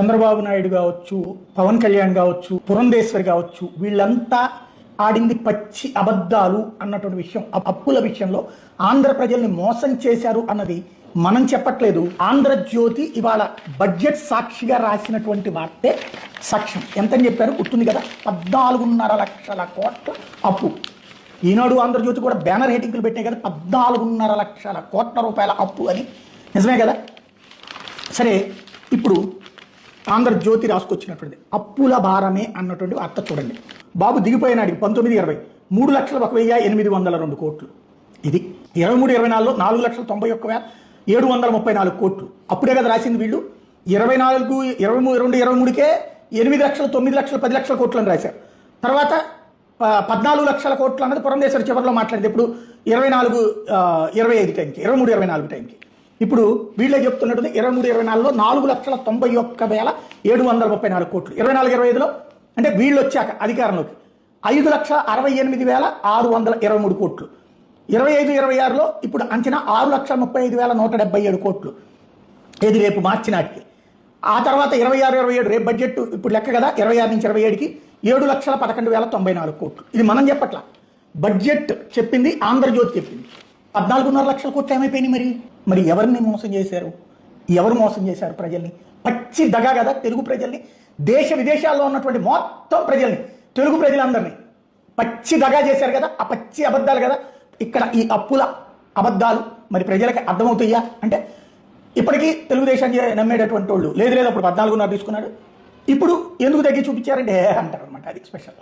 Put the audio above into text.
చంద్రబాబు నాయుడు కావచ్చు పవన్ కళ్యాణ్ కావచ్చు పురంధేశ్వరి కావచ్చు వీళ్ళంతా ఆడింది పచ్చి అబద్ధాలు అన్నటువంటి విషయం అప్పుల విషయంలో ఆంధ్ర ప్రజల్ని మోసం చేశారు అన్నది మనం చెప్పట్లేదు. ఆంధ్రజ్యోతి ఇవాళ బడ్జెట్ సాక్షిగా రాసినటువంటి వార్తే సాక్ష్యం. ఎంతని చెప్పారు? గుర్తుంది కదా? పద్నాలుగున్నర లక్షల కోట్ల అప్పు. ఈనాడు ఆంధ్రజ్యోతి కూడా బ్యానర్ హెడ్డింగ్లు పెట్టాయి కదా? పద్నాలుగున్నర లక్షల కోట్ల రూపాయల అప్పు అని. నిజమే కదా? సరే ఇప్పుడు ఆంధ్రజ్యోతి రాసుకొచ్చినటువంటిది. అప్పుల భారమే అన్నటువంటి అత్త చూడండి. బాబు దిగిపోయినాడికి పంతొమ్మిది ఇరవై మూడు లక్షల ఒక వెయ్యి ఎనిమిది వందల రెండు కోట్లు. ఇది ఇరవై మూడు ఇరవై నాలుగులో నాలుగు లక్షల తొంభై ఒక్క వేల ఏడు వందల ముప్పై నాలుగు కోట్లు. అప్పుడే కదా రాసింది వీళ్ళు. ఇరవై నాలుగు ఇరవై మూడు రెండు ఇరవై మూడుకే ఎనిమిది లక్షలు తొమ్మిది లక్షలు పది లక్షల కోట్లు అని రాశారు. తర్వాత పద్నాలుగు లక్షల కోట్లు అన్నది పురంధేశ్వరి చివరిలో మాట్లాడింది. ఇప్పుడు ఇరవై నాలుగు ఇరవై ఐదు టైంకి ఇరవై మూడు ఇరవై నాలుగు టైంకి. ఇప్పుడు వీళ్ళే చెప్తున్నట్టు ఇరవై మూడు ఇరవై నాలుగులో నాలుగు లక్షల తొంభై ఒక్క వేల ఏడు వందల ముప్పై నాలుగు కోట్లు. ఇరవై నాలుగు ఇరవై ఐదులో? అంటే వీళ్ళు వచ్చాక అధికారంలోకి. ఐదు లక్షల అరవై ఎనిమిది వేల ఆరు వందల ఇరవై మూడు కోట్లు. ఇరవై ఐదు ఇరవై ఆరులో ఇప్పుడు అంచనా ఆరు లక్షల ముప్పై ఐదు వేల నూట డెబ్బై ఏడు కోట్లు. ఏది రేపు మార్చి నాటికి. ఆ తర్వాత ఇరవై ఆరు ఇరవై ఏడు రేపు బడ్జెట్ ఇప్పుడు లెక్క కదా ఇరవై ఆరు నుంచి ఇరవై ఏడుకి ఏడు లక్షల పదకొండు వేల తొంభై నాలుగు కోట్లు. ఇది మనం చెప్పట్ల. బడ్జెట్ చెప్పింది ఆంధ్రజ్యోతి చెప్పింది. పద్నాలుగున్నర లక్షల కోట్లు ఏమైపోయినాయి మరి? మరి ఎవరిని మోసం చేశారు? ఎవరు మోసం చేశారు ప్రజల్ని? పచ్చి దగా కదా తెలుగు ప్రజల్ని? దేశ విదేశాల్లో ఉన్నటువంటి మొత్తం ప్రజల్ని తెలుగు ప్రజలందరినీ. పచ్చి దగా చేశారు కదా ఆ పచ్చి అబద్ధాలు కదా. ఇక్కడ ఈ అప్పుల అబద్ధాలు మరి ప్రజలకి అర్థమవుతాయా? అంటే ఇప్పటికీ తెలుగుదేశాన్ని నమ్మేటటువంటి వాళ్ళు లేదు లేదు అప్పుడు పద్నాలుగున్నర తీసుకున్నాడు. ఇప్పుడు ఎందుకు తగ్గి చూపించారంటే అంటారు అనమాట అది స్పెషల్